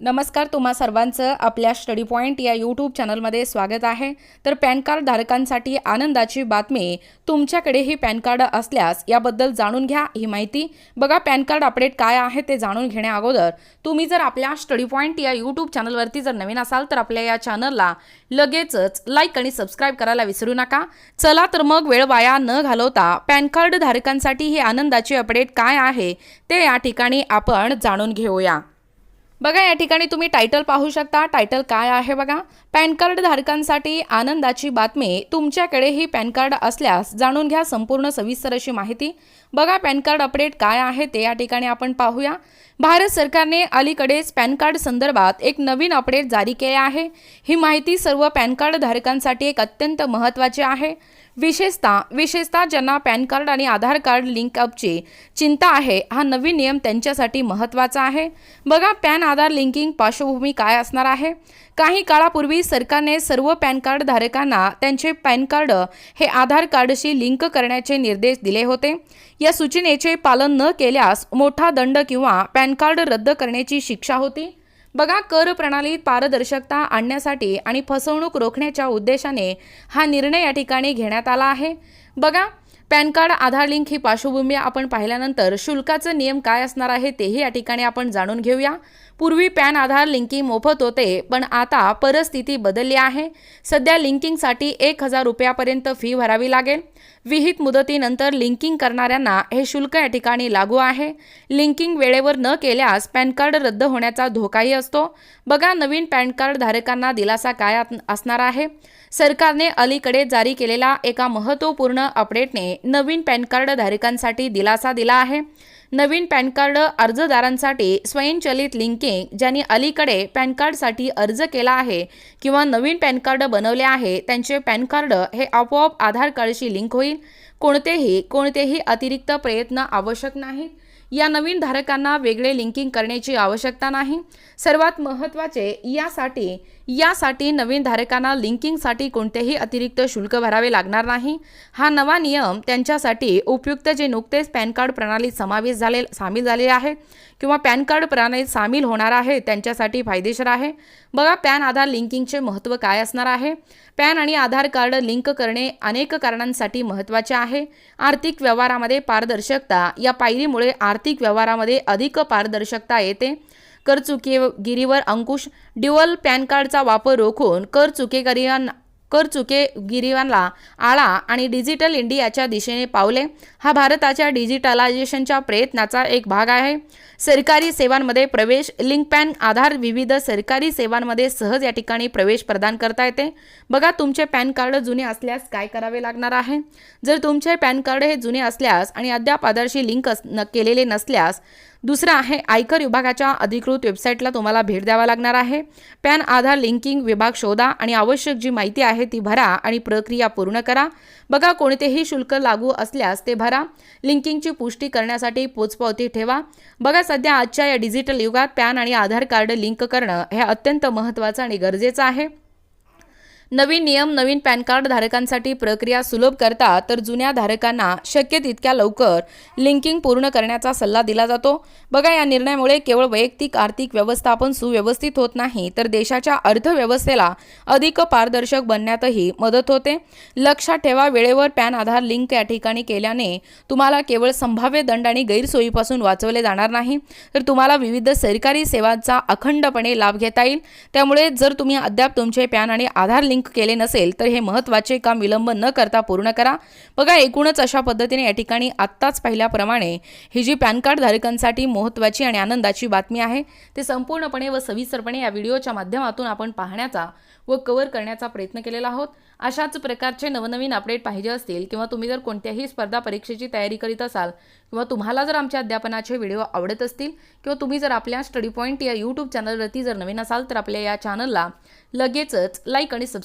नमस्कार तुम्हा सर्वांचं आपल्या स्टडी पॉईंट या यूट्यूब चॅनलमध्ये स्वागत आहे. तर पॅन कार्ड धारकांसाठी आनंदाची बातमी तुमच्याकडेही पॅन कार्ड असल्यास याबद्दल जाणून घ्या ही माहिती. बघा पॅन कार्ड अपडेट काय आहे ते जाणून घेण्या अगोदर तुम्ही जर आपल्या स्टडी पॉईंट या यूट्यूब चॅनलवरती जर नवीन असाल तर आपल्या या चॅनलला लगेचच लाईक आणि सबस्क्राईब करायला विसरू नका. चला तर मग वेळ वाया न घालवता पॅन कार्ड धारकांसाठी ही आनंदाची अपडेट काय आहे ते या ठिकाणी आपण जाणून घेऊया. बघा या ठिकाणी तुम्ही टायटल पाहू शकता. टायटल काय आहे बघा? पॅन कार्ड धारकांसाठी आनंदाची बातमी. तुमच्याकडेही पॅन कार्ड असल्यास जाणून घ्या संपूर्ण सविस्तर अशी माहिती. बघा पॅन कार्ड अपडेट काय आहे ते या ठिकाणी आपण पाहूया. भारत सरकारने अलीकडेच पॅन कार्ड संदर्भात एक नवीन अपडेट जारी केले आहे. ही माहिती सर्व पॅन कार्ड धारकांसाठी एक अत्यंत महत्त्वाची आहे. विशेषतः विशेषतः ज्यांना पॅन कार्ड आणि आधार कार्ड लिंकअपची चिंता आहे हा नवीन नियम त्यांच्यासाठी महत्त्वाचा आहे. बघा पॅन आधार लिंकिंग पार्श्वभूमी काय असणार आहे? काही काळापूर्वी सरकारने सर्व पॅन कार्ड धारकांना त्यांचे पॅन कार्ड हे आधार कार्डशी लिंक करण्याचे निर्देश दिले होते. या सूचनेचे पालन न केल्यास मोठा दंड किंवा पॅन कार्ड रद्द करण्याची शिक्षा होती. बघा कर प्रणालीत पारदर्शकता आणण्यासाठी आणि फसवणूक रोखण्याच्या उद्देशाने हा निर्णय या ठिकाणी घेण्यात आला आहे. बघा पॅन कार्ड आधार लिंक ही पार्श्वभूमी आपण पाहिल्यानंतर शुल्काचे नियम काय असणार आहे तेही या ठिकाणी आपण जाणून घेऊया. पूर्वी पॅन आधार लिंकिंग मोफत होते पण आता परिस्थिती बदलली आहे. सध्या लिंकिंगसाठी एक हजार रुपयापर्यंत फी भरावी लागेल. विहित मुदतीनंतर लिंकिंग करणाऱ्यांना हे शुल्क या ठिकाणी लागू आहे. लिंकिंग वेळेवर न केल्यास पॅन कार्ड रद्द होण्याचा धोकाही असतो. बघा नवीन पॅन कार्ड धारकांना दिलासा काय असणार आहे. सरकारने अलीकडे जारी केलेल्या एका महत्त्वपूर्ण अपडेटने नवीन पॅन कार्ड धारकांसाठी दिलासा दिला आहे. नवीन पॅन कार्ड अर्जदारांसाठी स्वयंचलित लिंकिंग ज्यांनी अलीकडे पॅन कार्डसाठी अर्ज केला आहे किंवा नवीन पॅन कार्ड बनवले आहे त्यांचे पॅन कार्ड हे आपोआप आधार कार्डशी लिंक होईल. कोणतेही कोणतेही अतिरिक्त प्रयत्न आवश्यक नाहीत. या नवीन धारकांना वेगळे लिंकिंग करण्याची आवश्यकता नाही. सर्वात महत्त्वाचे यासाठी यासाठी नवीन धारकांना लिंकिंगसाठी कोणतेही अतिरिक्त शुल्क भरावे लागणार नाही. हा नवा नियम त्यांच्यासाठी उपयुक्त जे नुकतेच पॅन कार्ड प्रणालीत समावेश झाले सामील झालेले आहे किंवा पॅन कार्ड प्रणालीत सामील होणार आहे त्यांच्यासाठी फायदेशीर आहे. बघा पॅन आधार लिंकिंगचे महत्त्व काय असणार आहे? पॅन आणि आधार कार्ड लिंक करणे अनेक कारणांसाठी महत्त्वाचे आहे. आर्थिक व्यवहारामध्ये पारदर्शकता या पायरीमुळे आर्थिक व्यवहारामध्ये अधिक पारदर्शकता येते. कर चुकीगिरीवर अंकुश ड्युअल पॅन कार्डचा वापर रोखून कर चुकेगिरीवांना कर चुकेगिरीवांना आळा आणि डिजिटल इंडियाच्या दिशेने पावले. हा भारताच्या डिजिटलायझेशनच्या प्रयत्नाचा एक भाग आहे. सरकारी सेवांमध्ये प्रवेश लिंक पॅन आधार विविध सरकारी सेवांमध्ये सहज या ठिकाणी प्रवेश प्रदान करता येते. बघा तुमचे पॅन कार्ड जुने असल्यास काय करावे लागणार आहे? जर तुमचे पॅन कार्ड हे जुने असल्यास आणि अद्याप आधारशी लिंक अस- न केलेले नसल्यास दुसरं आहे आयकर विभागाच्या अधिकृत वेबसाईटला तुम्हाला भेट द्यावा लागणार आहे. पॅन आधार लिंकिंग विभाग शोधा आणि आवश्यक जी माहिती आहे ती भरा आणि प्रक्रिया पूर्ण करा. बघा कोणतेही शुल्क लागू असल्यास ते भरा. लिंकिंगची पुष्टी करण्यासाठी पोचपावती ठेवा. बघा सध्या आजच्या या डिजिटल युगात पॅन आणि आधार कार्ड लिंक करणं हे अत्यंत महत्त्वाचं आणि गरजेचं आहे. नवीन नियम नवीन पॅन कार्ड धारकांसाठी प्रक्रिया सुलभ करतात तर जुन्या धारकांना शक्य तितक्या लवकर लिंकिंग पूर्ण करण्याचा सल्ला दिला जातो. बघा या निर्णयामुळे केवळ वैयक्तिक आर्थिक व्यवस्थापन सुव्यवस्थित होत नाही तर देशाच्या अर्थव्यवस्थेला अधिक पारदर्शक बनण्यातही मदत होते. लक्षात ठेवा वेळेवर पॅन आधार लिंक या ठिकाणी केल्याने तुम्हाला केवळ संभाव्य दंड आणि गैरसोयीपासून वाचवले जाणार नाही तर तुम्हाला विविध सरकारी सेवांचा अखंडपणे लाभ घेता येईल. त्यामुळे जर तुम्ही अद्याप तुमचे पॅन आणि आधार लिंक केले नसेल तर हे महत्त्वाचे काम विलंब न करता पूर्ण करा. बघा एकूणच अशा पद्धतीने या ठिकाणी आत्ताच पाहिल्याप्रमाणे ही जी पॅन कार्ड धारकांसाठी महत्त्वाची आणि आनंदाची बातमी आहे ते संपूर्णपणे व सविस्तरपणे या व्हिडिओच्या माध्यमातून आपण पाहण्याचा व कव्हर करण्याचा प्रयत्न केलेला आहोत. अशाच प्रकारचे नवनवीन अपडेट पाहिजे असतील किंवा तुम्ही जर कोणत्याही स्पर्धा परीक्षेची तयारी करीत असाल किंवा तुम्हाला जर आमच्या अध्यापनाचे व्हिडिओ आवडत असतील किंवा तुम्ही जर आपल्या स्टडी पॉईंट या यूट्यूब चॅनलवरती जर नवीन असाल तर आपल्या या चॅनलला लगेचच लाईक आणि